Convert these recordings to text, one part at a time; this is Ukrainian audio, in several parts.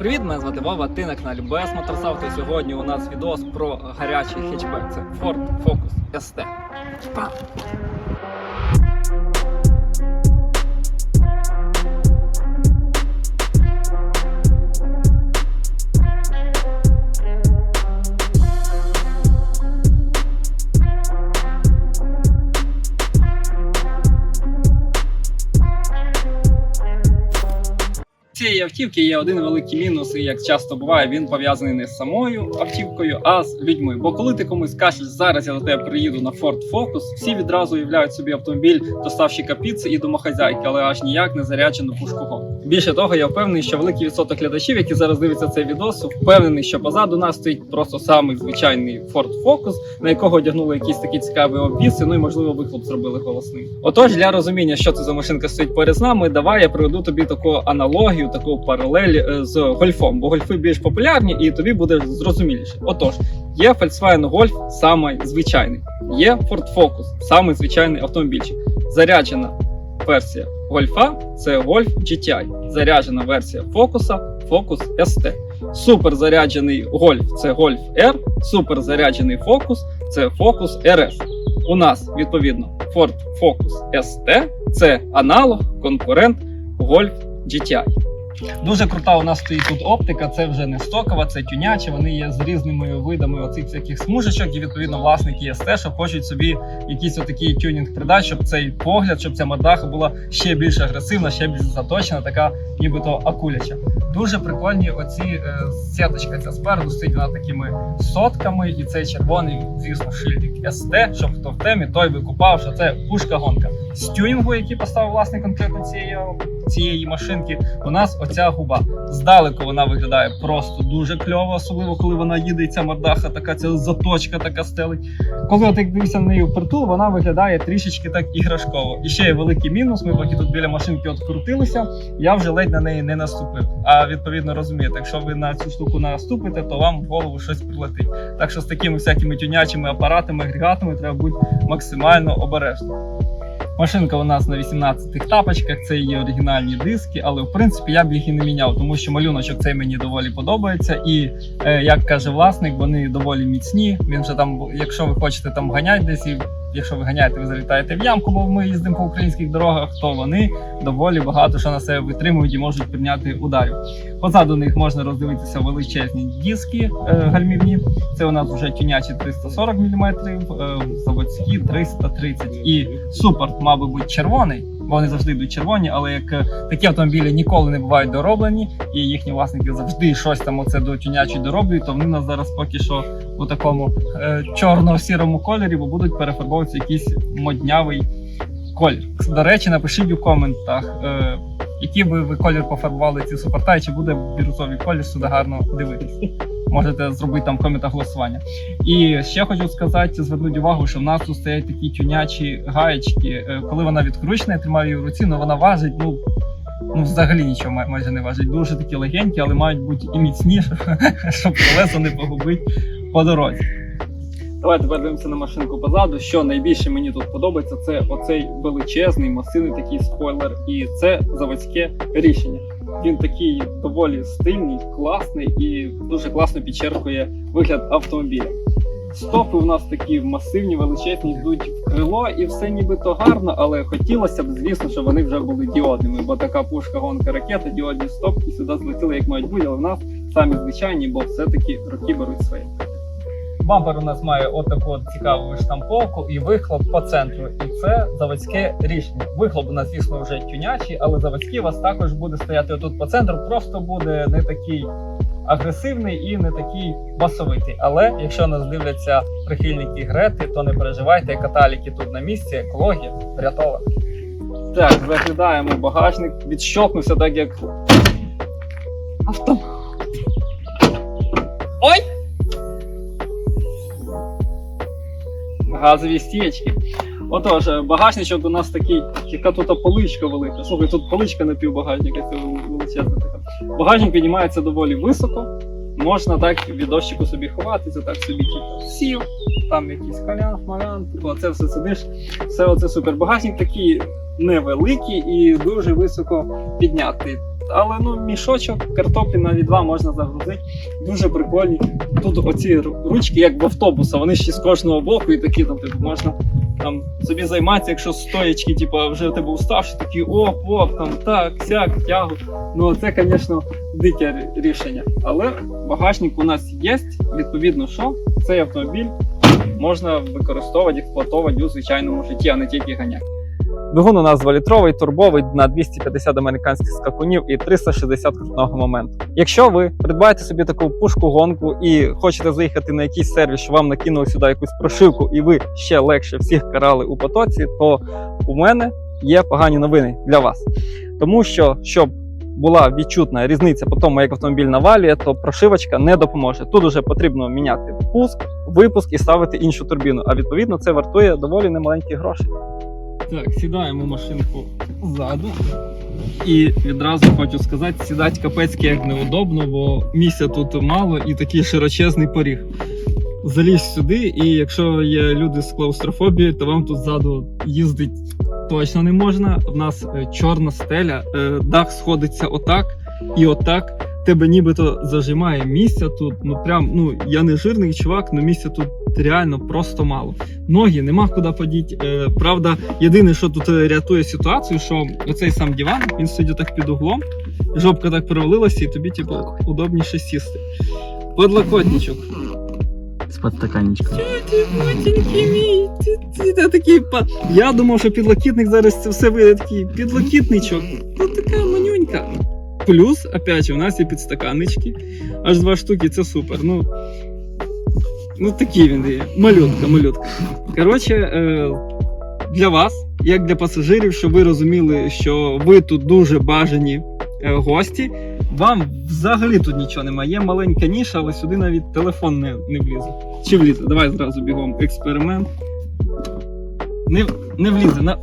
Привіт, мене звати Вова, ти на каналі БС Моторсавто. сьогодні у нас відос про гарячий хетчбек. Це Ford Focus ST. Пам! Цієї автівки є один великий мінус, і як часто буває, він пов'язаний не з самою автівкою, а з людьми. Бо коли ти комусь кажеш, зараз я до тебе приїду на Ford Focus, всі відразу уявляють собі автомобіль доставщика піци і домохазяйки, але аж ніяк не заряджену пушкогон. Більше того, я впевнений, що великий відсоток глядачів, які зараз дивляться цей відос, впевнений, що позаду нас стоїть просто самий звичайний Ford Focus, на якого одягнули якісь такі цікаві обвіси, ну і можливо вихлоп зробили голосним. Отож, для розуміння, що це за машинка стоїть поряд нами, давай я приведу тобі таку аналогію, таку паралель е, з гольфом, бо гольфи більш популярні і тобі буде зрозуміліше. Отож, є Volkswagen Golf самий звичайний, є Ford Focus, самий звичайний автомобільчик. Заряджена версія Гольфа це Golf GTI. Заряджена версія Focus Focus ST. Супер заряджений Golf це Golf R, супер заряджений Focus це Focus RS. У нас відповідно Ford Focus ST це аналог, конкурент Golf GTI. Дуже крута у нас стоїть тут оптика. Це вже не стокова, це тюнячі. Вони є з різними видами оцих всяких смужечок. І відповідно власники СТ, що хочуть собі якийсь отакий тюнінг придати, щоб цей погляд, щоб ця мордаха була ще більш агресивна, ще більш заточена, така нібито акуляча. Дуже прикольні оці е, сіточка ця спереду стоїть вона такими сотками, і цей червоний, звісно, шильдик СТ, щоб хто в темі, той викупав, що це пушка гонка. З тюнінгу, який поставив власник конкретно цієї, цієї машинки, у нас оця губа. Здалеку вона виглядає просто дуже кльово, особливо коли вона їде, ця мордаха, така ця заточка така стелить. Коли от як дивишся на неї впритул, вона виглядає трішечки так іграшково. І ще є великий мінус. Ми поки тут біля машинки от крутилися, я вже ледь на неї не наступив. А відповідно розумієте, якщо ви на цю штуку наступите, то вам в голову щось прилетить. Так що з такими всякими тюнячими апаратами, агрегатами треба бути максимально обережним. Машинка у нас на 18 тапочках, це її оригінальні диски, але в принципі я б їх і не міняв, тому що малюночок цей мені доволі подобається. І е, як каже власник, вони доволі міцні. Він же там, якщо ви хочете там ганяти десь, і якщо ви ганяєте, ви залітаєте в ямку, бо ми їздимо по українських дорогах, то вони доволі багато що на себе витримують і можуть прийняти ударів. Позаду них можна роздивитися величезні диски е, гальмівні. Це у нас вже тюнячі 340 мм, е, заводські 330 І супорт, бути червоний, вони завжди йдуть червоні, але як е, такі автомобілі ніколи не бувають дороблені, і їхні власники завжди щось там оце до тюнячі дороблюють, то вони у нас зараз поки що у такому е, чорно-сірому кольорі, бо будуть перефарбовуватися якийсь моднявий колір. До речі, напишіть у коментах. Е, який би ви колір пофарбували ці супорта, і чи буде бірюзовий колір сюди гарно дивитися. Можете зробити там в коментах голосування. І ще хочу сказати, звернуть увагу, що в нас тут стоять такі тюнячі гаєчки. Е, Коли вона відкручена, я тримаю її в руці, але вона важить, ну. Ну, взагалі нічого май- майже не важить. Дуже такі легенькі, але мають бути і міцні, щоб колеса не погубити по дорозі. Давайте подивимося на машинку позаду. Що найбільше мені тут подобається, це оцей величезний, масивний такий спойлер, і це заводське рішення. Він такий доволі стильний, класний і дуже класно підчеркує вигляд автомобіля. Стопи у нас такі масивні, величезні, йдуть в крило, і все нібито гарно, але хотілося б, звісно, щоб вони вже були діодними, бо така пушка гонка ракета, діодні стопки сюди злетіли як мають бути, але в нас самі звичайні, бо все-таки роки беруть своє. Бампер у нас має отаку от цікаву штамповку і вихлоп по центру. І це заводське рішення. Вихлоп у нас, звісно, вже тюнячий, але заводський у вас також буде стояти отут по центру. Просто буде не такий агресивний і не такий басовитий. Але якщо нас дивляться прихильники Грети, то не переживайте, каталіки тут на місці, екологія врятована. Так, заглядаємо багажник, відщолкнувся так, як авто. Газові стічки. Отож, е, багажничок у нас такий, яка тут поличка велика. Слухай, тут поличка на півбагажника, це величезна така. Багажник піднімається доволі високо. Можна так від дощику собі ховатися, так собі типу, сів, там якийсь калян, малян, типу, це все сидиш. Все оце супер. Багажник такий невеликий і дуже високо піднятий. Але ну мішочок картоплі навіть два можна загрузити. Дуже прикольні. Тут оці ручки, як в автобуса, вони ще з кожного боку і такі там типу, можна там собі займатися, якщо стоячки, типу, вже тебе уставші, такі оп, оп, там так, сяк, тягу. Ну це, звісно, дике рішення. Але багажник у нас є. Відповідно, що цей автомобіль можна використовувати, експлуатувати у звичайному житті, а не тільки ганяти. Двигун у нас 2-літровий, турбовий на 250 американських скакунів і 360 крутного моменту. Якщо ви придбаєте собі таку пушку гонку і хочете заїхати на якийсь сервіс, що вам накинули сюди якусь прошивку, і ви ще легше всіх карали у потоці, то у мене є погані новини для вас. Тому що, щоб була відчутна різниця по тому, як автомобіль навалює, то прошивочка не допоможе. Тут уже потрібно міняти пуск, випуск і ставити іншу турбіну. А відповідно це вартує доволі немаленькі гроші. Так, сідаємо машинку ззаду. І відразу хочу сказати, сідати капецьки як неудобно, бо місця тут мало і такий широчезний поріг. Залізь сюди, і якщо є люди з клаустрофобією, то вам тут ззаду їздить точно не можна. В нас е, чорна стеля, е, дах сходиться отак і отак. Тебе нібито зажимає місця тут. Ну прям ну я не жирний чувак, але місця тут реально просто мало. Ноги нема куди подіти. Е, правда, єдине, що тут е, рятує ситуацію, що оцей сам диван він сидить так під углом, жопка так провалилася, і тобі, типу, удобніше сісти. Подлокотничок. З подстаканничком. Я думав, що підлокітник зараз це все вийде такий підлокітничок. Ну така манюнька. Плюс, опять у нас є підстаканнички. Аж два штуки, це супер. Ну, ну такі він є. Малютка, малютка. Коротше, е, для вас, як для пасажирів, щоб ви розуміли, що ви тут дуже бажані е, гості. Вам взагалі тут нічого немає. Є маленька ніша, але сюди навіть телефон не, не влізе. Чи влізе? Давай зразу бігом. Експеримент. Не, не влізе. На...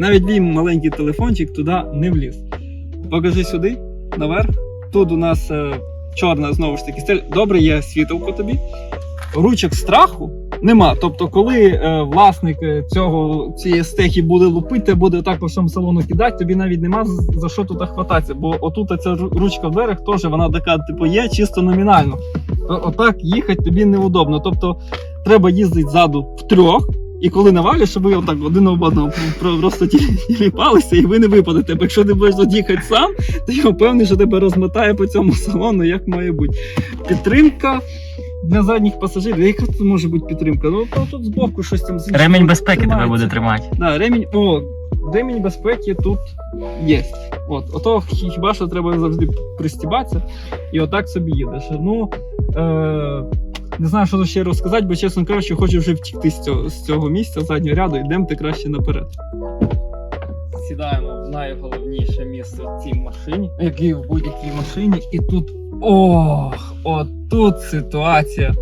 Навіть мій маленький телефончик туди не вліз. Покажи сюди, наверх. Тут у нас е, чорна знову ж таки стель. Добре, є світилко тобі. Ручок страху нема. Тобто, коли е, власник е, цього цієї стехи буде лупити, буде так по всьому салону кидати, тобі навіть нема за що тут хвататися. Бо отут ця ручка в дверях теж вона така, типу, є чисто номінально. Отак їхати тобі неудобно. Тобто треба їздити ззаду в трьох. І коли навалюєш, щоб ви отак один об одного просто тілі- тіліпалися, і ви не випадете. Бо якщо ти будеш тут сам, то я впевнений, що тебе розмотає по цьому салону, як має бути. Підтримка для задніх пасажирів. Яка тут може бути підтримка? Ну то тут збоку щось там з Ремінь безпеки тебе буде тримати. Да, ремінь, о, ремінь безпеки тут є. От, ото хіба що треба завжди пристібатися і отак собі їдеш. Ну, е, не знаю, що ще розказати, бо чесно кажучи, хочу вже втікти з цього, з цього місця заднього ряду, йдемо ти краще наперед. Сідаємо в найголовніше місце в цій машині, як і в будь-якій машині, і тут. Ох, отут ситуація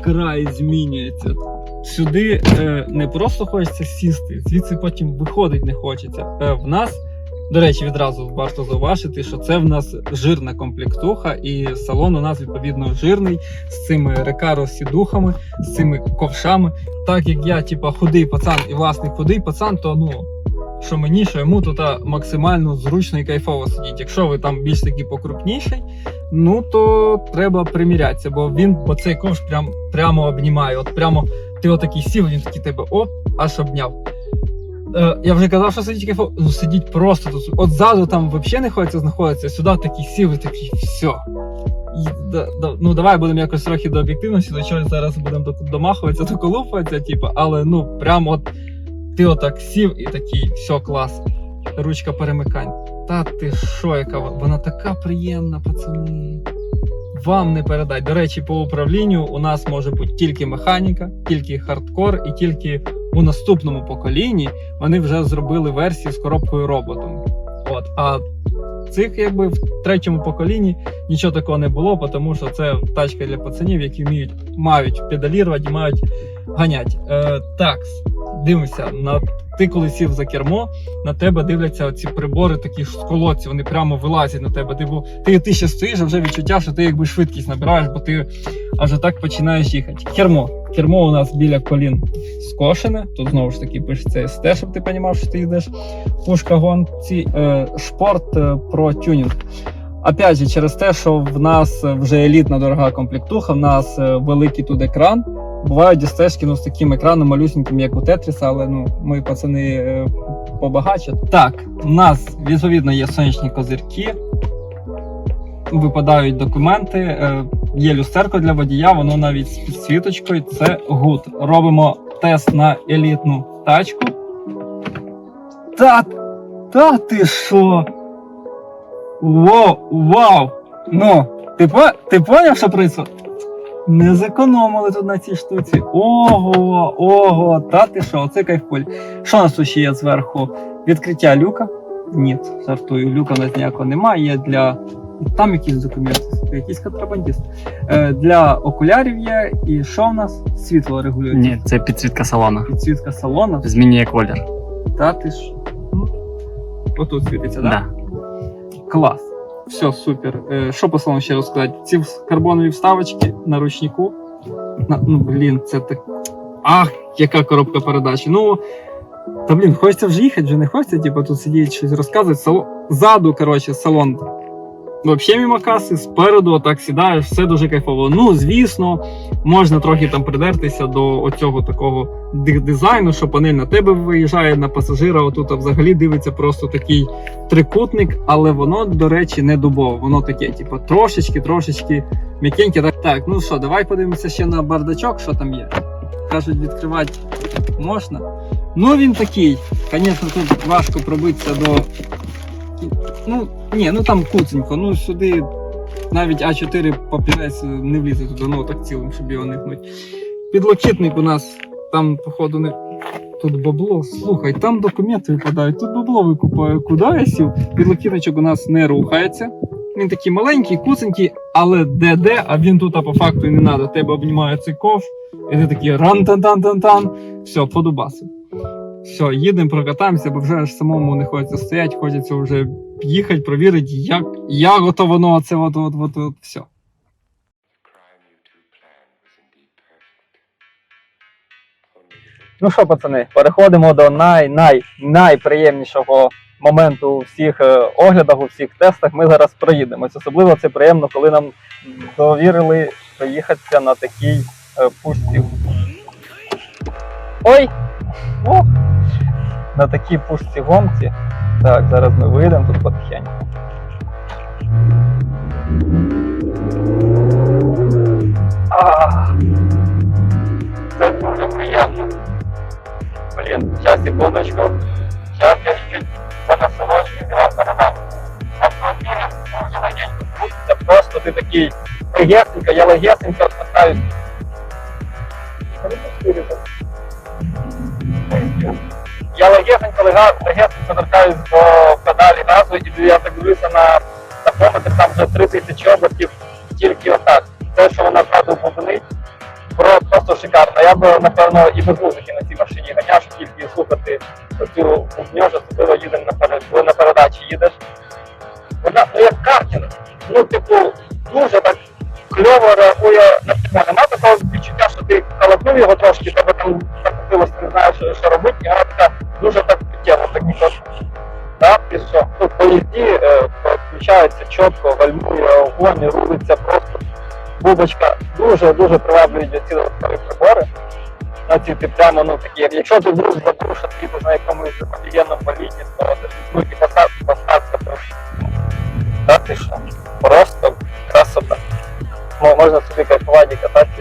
вкрай змінюється сюди е, не просто хочеться сісти, звідси потім виходить не хочеться. Е, в нас, до речі, відразу варто зауважити, що це в нас жирна комплектуха, і салон у нас відповідно жирний з цими рекаро сідухами, з цими ковшами. Так як я, типа, худий пацан і власник худий пацан, то ну. Що мені, що йому тут максимально зручно і кайфово сидіти. Якщо ви там більш таки покрупніший, ну то треба примірятися, бо він бо цей ковш прям, прямо обнімає. От прямо ти отакий сів, він такий тебе оп, аж обняв. Е, я вже казав, що сидіть кайфово. Ну сидіть просто тут. От ззаду там взагалі не хочеться знаходитися, сюди такий сів і такий все. І, да, да, ну давай будемо якось трохи до об'єктивності, до чого зараз будемо до- домахуватися, доколупуватися, типу, але ну прям от ти отак сів і такий, все, клас. Ручка перемикань. Та ти що, яка вона така приємна, пацани. Вам не передать. До речі, по управлінню у нас може бути тільки механіка, тільки хардкор, і тільки у наступному поколінні вони вже зробили версії з коробкою роботом. От, а цих, якби в третьому поколінні нічого такого не було, тому що це тачка для пацанів, які вміють, мають педалірувати, мають ганять. Е, так, дивимося на ти коли сів за кермо, на тебе дивляться ці прибори, такі ж колодці, вони прямо вилазять на тебе. Типу, ти, ти ще стоїш, а вже відчуття, що ти якби швидкість набираєш, бо ти аж так починаєш їхати. Кермо. Кермо у нас біля колін скошене. Тут знову ж таки пишеться СТ, щоб ти розумів, що ти йдеш пушка гонці. Е, шпорт е, про тюнінг. Опять же, через те, що в нас вже елітна дорога комплектуха, в нас е, великий тут екран. Бувають дістежки ну, з таким екраном малюсеньким, як у Тетріса, але ну, ми пацани е, побагаче. Так, у нас відповідно є сонячні козирки, випадають документи, е, є люстерко для водія, воно навіть з підсвіточкою. Це гуд. Робимо тест на елітну тачку. Та, та ти що? Воу, вау! Ну, ти, ти поняв, що прийшло? Не зекономили тут на цій штуці. Ого, ого, та ти що, оце кайфполь. Що у нас тут ще є зверху? Відкриття люка. Ні, жартую, люка у нас ніякого немає. Є для. Там якісь документи, якийсь контрабандист. Е, для окулярів є. І що в нас? Світло регулюється. Ні, це підсвітка салона. Підсвітка салону. Змінює колір. Та ти ж. Ну, Отут світиться, так? Да. Клас. Все, супер. Що по ще розказати? Ці карбонові вставочки на ручнику. На, ну, блін, це так. Ах, яка коробка передач. Ну. Та блін, хочеться вже їхати, вже не хочеться, типу, тут сидіти щось розказувати. Сало... Ззаду, коротше, салон. Взагалі мимо каси, спереду отак сідаєш, все дуже кайфово. Ну, звісно, можна трохи там придертися до оцього такого дизайну, що панель на тебе виїжджає на пасажира. Отут взагалі дивиться просто такий трикутник, але воно, до речі, не дубове. Воно таке, типу, трошечки, трошечки м'якеньке. Так, так, ну що, давай подивимося ще на бардачок, що там є. Кажуть, відкривати можна. Ну він такий. Звісно, тут важко пробитися до. Ну, ні, ну там куценько. Ну сюди навіть А4 папірець не влізе туди, ну так цілим, щоб його не гнуть. Підлокітник у нас там, походу, не. Тут бабло, слухай, там документи випадають, тут бабло викупаю. Куди я сів? Підлокітничок у нас не рухається. Він такий маленький, куценький, але де-де, а він тут а по факту і не треба. Тебе обнімає цей ковш, і ти такий ран-тан-тан-тан-тан. Все, подубасив. Все, їдемо, прокатаємося, бо вже аж самому не хочеться стояти, хочеться вже їхати, провірити, як, як ото воно, це от, от, от, от, все. Ну що, пацани, переходимо до най, най, найприємнішого моменту у всіх е, оглядах, у всіх тестах. Ми зараз проїдемось. Особливо це приємно, коли нам довірили проїхатися на такій е, пушці. Ой! Ох! На такій пушці гонці. Так, зараз ми вийдемо тут потихеньку. Ах! Це дуже приємно. Блін, сейчас, секундочку. Те, що вона зразу про просто шикарно. Я би, напевно, і без музики на цій машині ганяв, щоб тільки слухати цю бубньожу, особливо їдемо на коли на передачі їдеш. Вона ну як картинг. Ну, типу, дуже так кльово реагує на все. Нема такого відчуття, що ти калапнув його трошки, бубочка дуже-дуже приваблюють ці додаткові прибори. На ці ти прямо ну такі, як- якщо ти вдруг забув, що ти на якомусь офігенному політі, то ти ну, і посадка, посадка трошки. Та ти що? Просто красота. Мо- Можна собі кайфувати і кататися,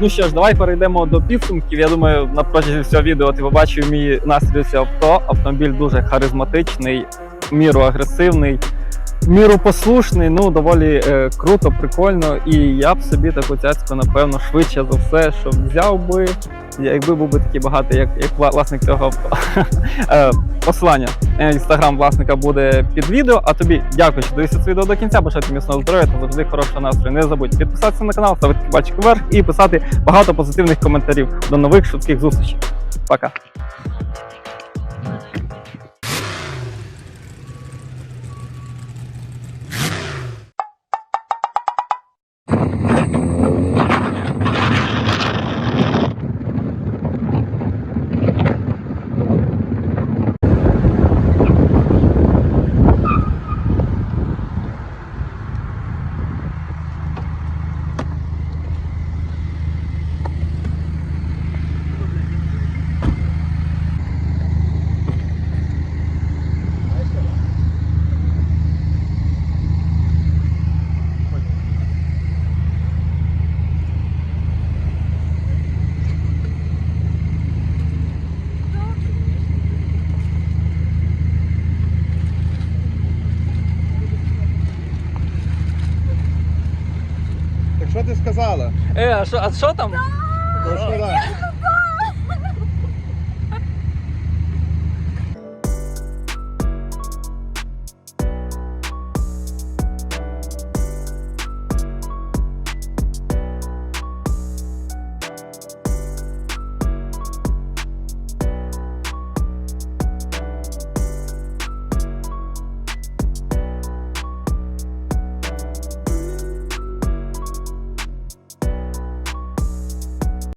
Ну що ж, давай перейдемо до підсумків. Я думаю, на протязі всього відео ти побачив мій настрій цього авто. Автомобіль дуже харизматичний, міру агресивний, міру послушний, ну доволі е, круто, прикольно. І я б собі таку цяцьку, напевно, швидше за все, що взяв би, якби був би такий багатий, як, як власник цього авто. Е, Посилання інстаграм власника буде під відео. А тобі дякую, що дивився це відео до кінця. Бажаю міцного здоров'я та завжди хорошого настрою. Не забудь підписатися на канал, ставити пальчик вверх і писати багато позитивних коментарів. До нових швидких зустрічей. Пока. Е, а що, а що там? Далі?